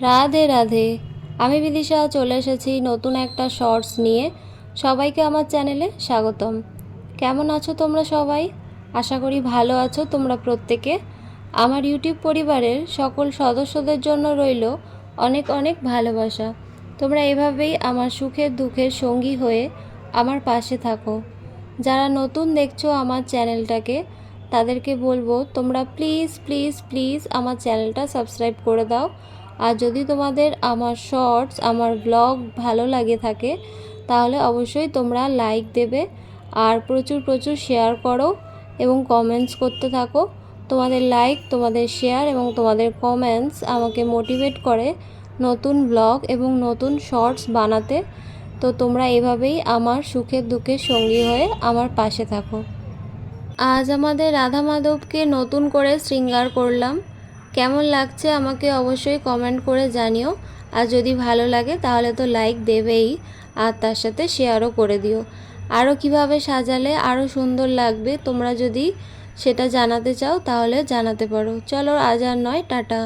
রাধে রাধে। আমি বিদিশা চলে এসেছি নতুন একটা শর্টস নিয়ে। সবাইকে আমার চ্যানেলে স্বাগতম। কেমন আছো তোমরা সবাই? আশা করি ভালো আছো তোমরা প্রত্যেকে। আমার ইউটিউব পরিবারের সকল সদস্যদের জন্য রইল অনেক অনেক ভালোবাসা। তোমরা এভাবেই আমার সুখের দুঃখের সঙ্গী হয়ে আমার পাশে থাকো। যারা নতুন দেখছ আমার চ্যানেলটাকে তাদেরকে বলব তোমরা প্লিজ প্লিজ প্লিজ আমার চ্যানেলটা সাবস্ক্রাইব করে দাও। আর যদি তোমাদের আমার শর্টস, আমার ব্লগ ভালো লাগে থাকে, তাহলে অবশ্যই তোমরা লাইক দেবে আর প্রচুর প্রচুর শেয়ার করো এবং কমেন্টস করতে থাকো। তোমাদের লাইক তোমাদের শেয়ার এবং তোমাদের কমেন্টস আমাকে মোটিভেট করে নতুন ব্লগ এবং নতুন শর্টস বানাতে। তো তোমরা এভাবেই আমার সুখের দুঃখের সঙ্গী হয়ে আমার পাশে থাকো। আজ আমাদের রাধা মাধবকে নতুন করে শৃঙ্গার করলাম। কেমন লাগছে আমাকে অবশ্যই কমেন্ট করে জানিও। আর যদি ভালো লাগে তাহলে তো লাইক দেবেই, আর তার সাথে শেয়ারও করে দিও। আরও কীভাবে সাজালে আরও সুন্দর লাগবে তোমরা যদি সেটা জানাতে চাও তাহলে জানাতে পারো। চলো আজ আর নয়, টাটা।